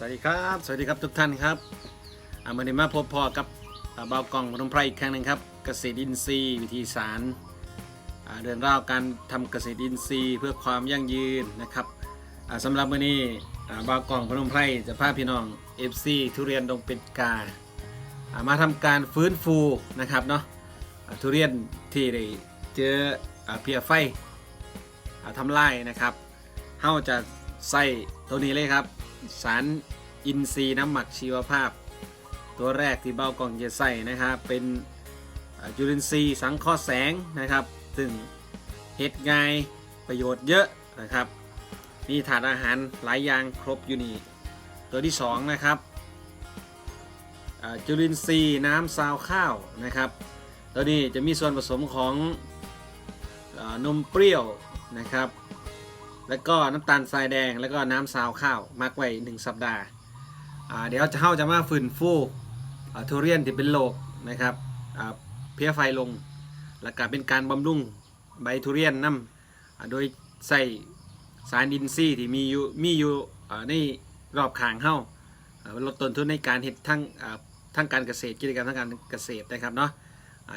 สวัสดีครับ สวัสดีครับทุกท่านครับอ่าวันนี้มาพบพอกับอ่าเบากล่องพนมไพรอีกครั้งหนึ่งครับ เกษตรอินทรีย์วิธีสารเดินราวการทำเกษตรอินทรีย์ เพื่อความยั่งยืนนะครับอ่าสำหรับวันนี้อ่าเบากล่องพนมไพรจะพาพี่น้อง FC ทุเรียนดงเป็ดกาามาทำการฟื้นฟูนะครับเนาะทุเรียนที่ได้เจออเพียไฟอ่าทำลายนะครับเฮาจะใส่ตัวนี้เลยครับ สารอินทรีย์น้ำหมักชีวภาพ ตัวแรกที่เบ้ากล่องจะใส่นะครับ เป็นจุลินทรีย์สังเคราะห์แสงนะครับ ซึ่งเห็ดง่ายประโยชน์เยอะนะครับ มีถาดอาหารหลายอย่างครบอยู่นี่ตัวที่ 2 นะครับจุลินทรีย์น้ำซาวข้าวนะครับตัวนี้จะมีส่วนผสมของอนมเปรี้ยวนะครับ แล้วก็น้ำตาลทรายแดง แล้วก็น้ำซาวข้าวมักไว้1สัปดาห์าเดี๋ยวจะเข้าจะมาฟื้นฟูทุเรียนที่เป็นโรคนะครับเพี้ยไฟลง แล้วก็เป็นการบำรุงใบทุเรียนน้ำโดยใส่สารอินทรีที่มีอยู่มีอยู่ในรอบขางเฮ้าลดต้นทุนในการเห็ดทั้งทั้งการเกษตรกิจกรรมทั้งการเกษตรนะครับเนาะ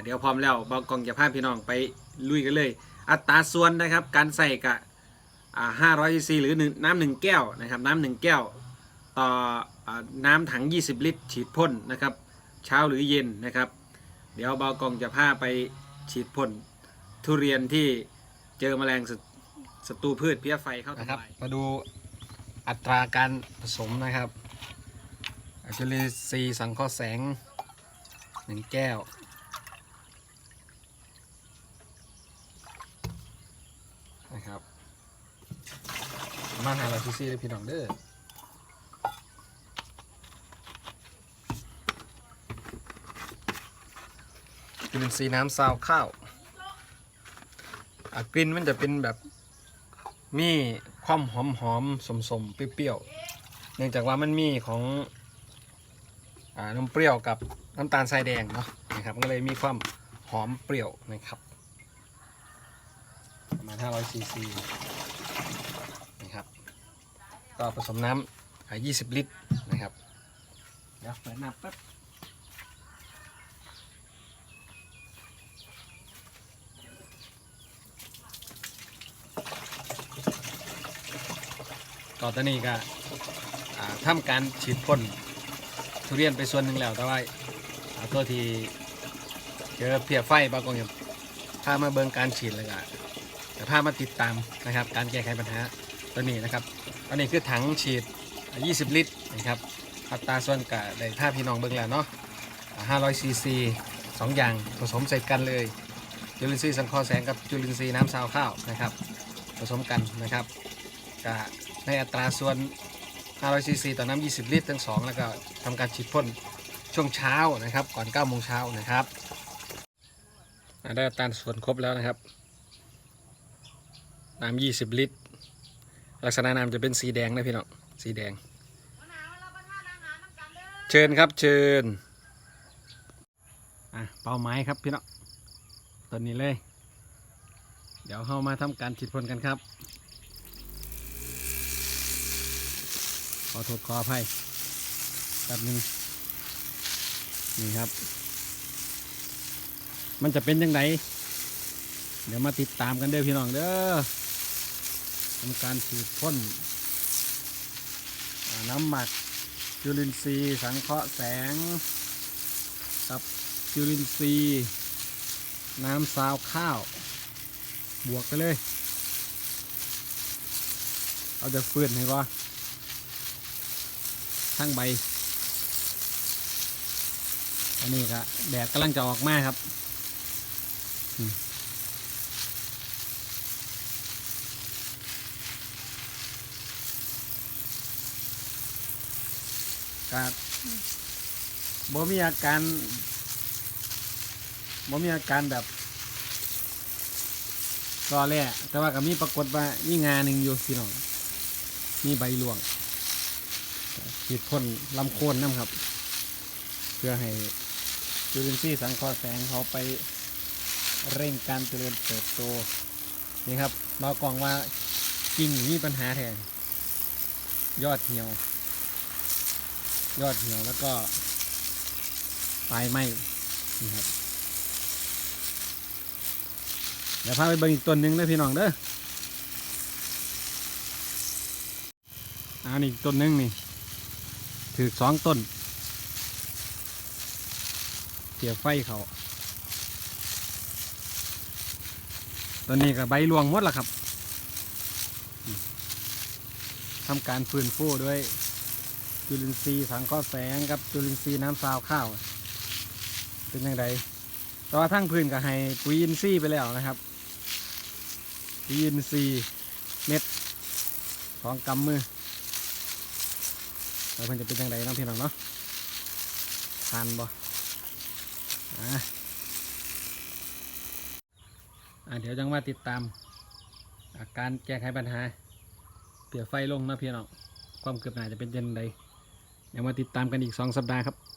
เดี๋ยวพร้อมแล้วบากองจะพาพี่น้องไปลุยกันเลย อัตราส่วนนะครับ การใส่กะ อ่า500ซีซีหรือน้ำหนึ่งแก้วนะครับน้ำหนึ่งแก้ว ต่ออน้ำถัง 20 ลิตร ฉีดพ่นนะครับเช้าหรือเย็นนะครับ เดี๋ยวเบากองจะพาไปฉีดพ่นทุเรียนที่เจอแมลงศัตรูพืชเพี้ยไฟเข้าทำลายมาดูอัตราการผสมนะครับจุลินทรีสังเคราะห์แสงหนึ่งแก้วนะครับ มาหาเราซีซีเลยพี่น้องเด้อจุลินทรีย์น้ำซาวข้าวกลิ่นมันจะเป็นแบบมีความหอมหอมสมสมเปรี้ยวๆ เนื่องจากว่ามันมีของอ่านมเปรี้ยวกับน้ำตาลทรายแดงเนาะนะครับก็เลยมีความหอมเปรี้ยวนะครับประมาณ500ซีซี ก็ผสมน้ำอ่า20 ลิตรนะครับเดี๋ยวเปิดน้ำแป๊บต่อตอนนี้ก็อ่าทำการฉีดพ่นทุเรียนไปส่วนหนึ่งแล้วแต่ว่าอ่าตัวที่เจอเพียไฟบางกองอย่างพามาเบิงการฉีดเลยก็จะพามาติดตามนะครับ การแก้ไขปัญหาตัวนี้นะครับ อันนี้คือถังฉีด 20 ลิตรนะครับอัตราส่วนกะได้ท่าพี่น้องเบิ่งแล้วเนาะ500ซีซีสองอย่างผสมใส่กันเลย จุลินทรีย์สังเคราะห์แสงกับจุลินทรีย์น้ำซาวข้าวนะครับ ผสมกันนะครับกะในอัตราส่วน 500ซีซีต่อน้ำ20 ลิตรทั้งสองแล้วก็ทำการฉีดพ่นช่วงเช้านะครับ ก่อน9โมงเช้านะครับได้อัตราส่วนครบแล้วนะครับน้ำยี่สิบลิตร ลักษณะน้ำจะเป็นสีแดงนะพี่น้องสีแดง เชิญครับเชิญอะเป้าหมายครับพี่น้องตัวนี้เลย เดี๋ยวเข้ามาทำการฉีดพ่นกันครับ ขอโทษขออภัยแป๊บนึงนี่ครับ มันจะเป็นยังไงเดี๋ยวมาติดตามกันเด้อพี่น้องเด้อ ทำการฉีดพ่นน้ำหมักจุลินทรีย์สังเคราะห์แสง กับจุลินทรีย์น้ำซาวข้าว บวกไปเลย เอาจะฟื้นให้ก่อนทั้งใบ อันนี้ก็แดดกำลังจะออกมาครับ ก็บ่มีอาการบ่มีอาการแบบรอแร่แต่ว่าก็มีปรากฏว่ามีงาหนึ่งอยู่พี่น้องมีใบหลวงฉีดพ่นลำโคนน้ำครับ เพื่อให้จุลินทรีย์สังเคราะห์แสงเขาไปเร่งการเจริญเติบโตนี่ครับเรากล่องว่ากิ่งมีปัญหาแทน ยอดเหี่ยว ยอดเหี่ยวแล้วก็ปลายไหมนี่ครับเดี๋ยวพาไปเบิ่งอีกต้นหนึ่งเด้พี่น้องเด้ออ่านี่อีกต้นหนึ่งนี่ถือสองต้นเกี่ยวไฟเขาต้นนี้ก็ใบรวงหมดแล้วครับทำการฟื้นฟูด้วย จุลินทรีย์สังเคราะห์แสงกับจุลินทรีย์น้ำซาวข้าว เป็นยังไงต่อทั้งพื้นก็ให้ปุ๋ยอินทรีย์ไปแล้วนะครับ ปุ๋ยอินทรีย์เม็ดของกำมือแล้วเพิ่นจะเป็นยังไงน้องพี่น้องเนาะทานบ่อะเดี๋ยวจังมาติดตามอาการแก้ไขปัญหาเปลี่ยไฟลงนะพี่น้องความเกือบหนาจะเป็นยังไง เดี๋ยวมาติดตามกันอีก 2 สัปดาห์ครับ